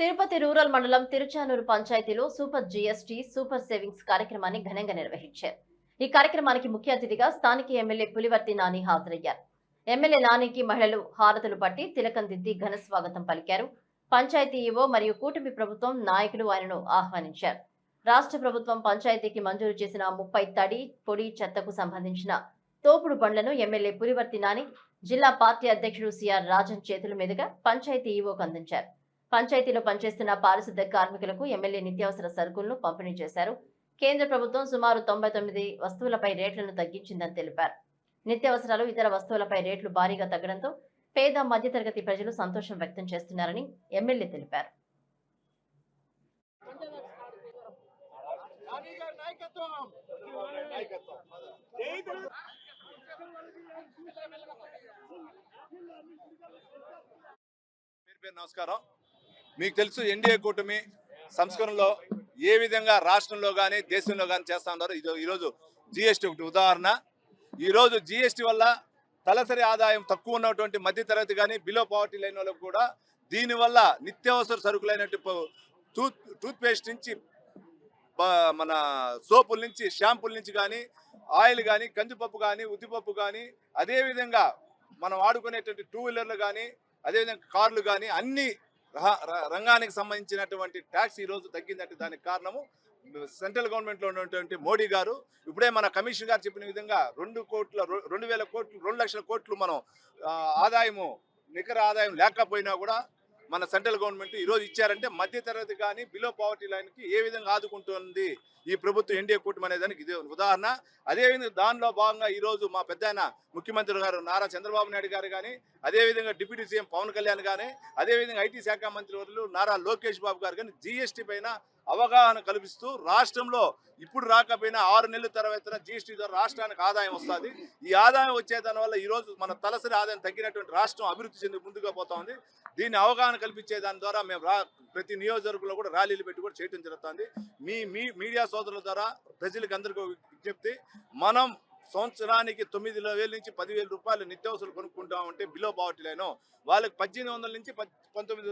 Tirupati rural మండలం తిరుచానూరు పంచాయతీలో super GST super savings కార్యక్రమాన్ని ఘనంగా నిర్వహించారు. ఈ కార్యక్రమానికి ముఖ్య అతిథిగా స్థానిక ఎమ్మెల్యే పులివర్తి నాని హాజరయ్యారు. ఎమ్మెల్యే నానికి మహిళలు హారతులు పట్టి తిలకం దిద్ది ఘన స్వాగతం పలికారు. పంచాయతీ ఈవో మరియు కూటమి ప్రభుత్వం నాయకులు ఆయనను ఆహ్వానించారు. రాష్ట్ర ప్రభుత్వం పంచాయతీకి మంజూరు చేసిన ముప్పై తడి పొడి చెత్తకు సంబంధించిన తోపుడు బండ్లను ఎమ్మెల్యే పులివర్తి నాని జిల్లా పార్టీ అధ్యక్షుడు సిఆర్ రాజన్ చేతుల మీదుగా పంచాయతీ ఈవోకు అందించారు. పంచాయతీలో పనిచేస్తున్న పారిశుద్ధ్య కార్మికులకు ఎమ్మెల్యే నిత్యావసర సరుకులను పంపిణీ చేశారు. కేంద్ర ప్రభుత్వం సుమారు తొంభై తొమ్మిది వస్తువులపై రేట్లను తగ్గించిందని తెలిపారు. నిత్యావసరాలు ఇతర వస్తువులపై రేట్లు భారీగా తగ్గడంతో పేద మధ్యతరగతి ప్రజలు సంతోషం వ్యక్తం చేస్తున్నారని ఎమ్మెల్యే తెలిపారు. నమస్కారం. మీకు తెలుసు ఎన్డీఏ కూటమి సంస్కరణలో ఏ విధంగా రాష్ట్రంలో కానీ దేశంలో కానీ చేస్తూ ఉన్నారు. ఇది ఈరోజు జిఎస్టీ ఒకటి ఉదాహరణ. ఈరోజు జిఎస్టీ వల్ల తలసరి ఆదాయం తక్కువ ఉన్నటువంటి మధ్యతరగతి కానీ బిలో పావర్టీ లైన్ వాళ్ళకు కూడా దీనివల్ల నిత్యావసర సరుకులైనట్టు టూత్ టూత్ పేస్ట్ నుంచి మన సోపుల నుంచి షాంపుల నుంచి కానీ ఆయిల్ కానీ కందిపప్పు కానీ ఉద్దిపప్పు కానీ అదేవిధంగా మనం వాడుకునేటువంటి టూ వీలర్లు కానీ అదేవిధంగా కార్లు కానీ అన్ని రంగానికి సంబంధించినటువంటి ట్యాక్స్ ఈరోజు తగ్గిందంటే దానికి కారణము సెంట్రల్ గవర్నమెంట్లో ఉన్నటువంటి మోడీ గారు. ఇప్పుడే మన కమిషన్ గారు చెప్పిన విధంగా రెండు కోట్ల రెండు వేల కోట్లు రెండు లక్షల కోట్లు మనం ఆదాయము నికర ఆదాయం లేకపోయినా కూడా మన సెంట్రల్ గవర్నమెంట్ ఈరోజు ఇచ్చారంటే మధ్యతరగతి కానీ బిలో పావర్టీ లైన్కి ఏ విధంగా ఆదుకుంటుంది ఈ ప్రభుత్వం ఎన్డీఏ కూటమి అనే దానికి ఇది ఉదాహరణ. అదేవిధంగా దానిలో భాగంగా ఈరోజు మా పెద్ద ముఖ్యమంత్రి గారు నారా చంద్రబాబు నాయుడు గారు కానీ అదేవిధంగా డిప్యూటీ సీఎం పవన్ కళ్యాణ్ కానీ అదేవిధంగా ఐటీ శాఖ మంత్రి వర్యులు నారా లోకేష్ బాబు గారు కానీ జీఎస్టీ పైన అవగాహన కల్పిస్తూ రాష్ట్రంలో ఇప్పుడు రాకపోయినా ఆరు నెలల తర్వాత జీఎస్టీ ద్వారా రాష్ట్రానికి ఆదాయం వస్తుంది. ఈ ఆదాయం వచ్చే దానివల్ల ఈరోజు మన తలసరి ఆదాయం తగ్గినటువంటి రాష్ట్రం అభివృద్ధి చెంది ముందుగా పోతుంది దీన్ని అవగాహన కల్పించే దాని ద్వారా మేము రా ప్రతి నియోజకవర్గంలో కూడా ర్యాలీలు పెట్టి కూడా చేయడం జరుగుతుంది. మీ మీ మీడియా సోదరుల ద్వారా ప్రజలకు అందరికీ విజ్ఞప్తి. మనం సంవత్సరానికి తొమ్మిది వేల నుంచి పదివేల రూపాయలు నిత్యావసరాలు కొనుక్కుంటామంటే బిలో పావర్టీ లైన్ వాళ్ళకి పద్దెనిమిది వందల నుంచి పంతొమ్మిది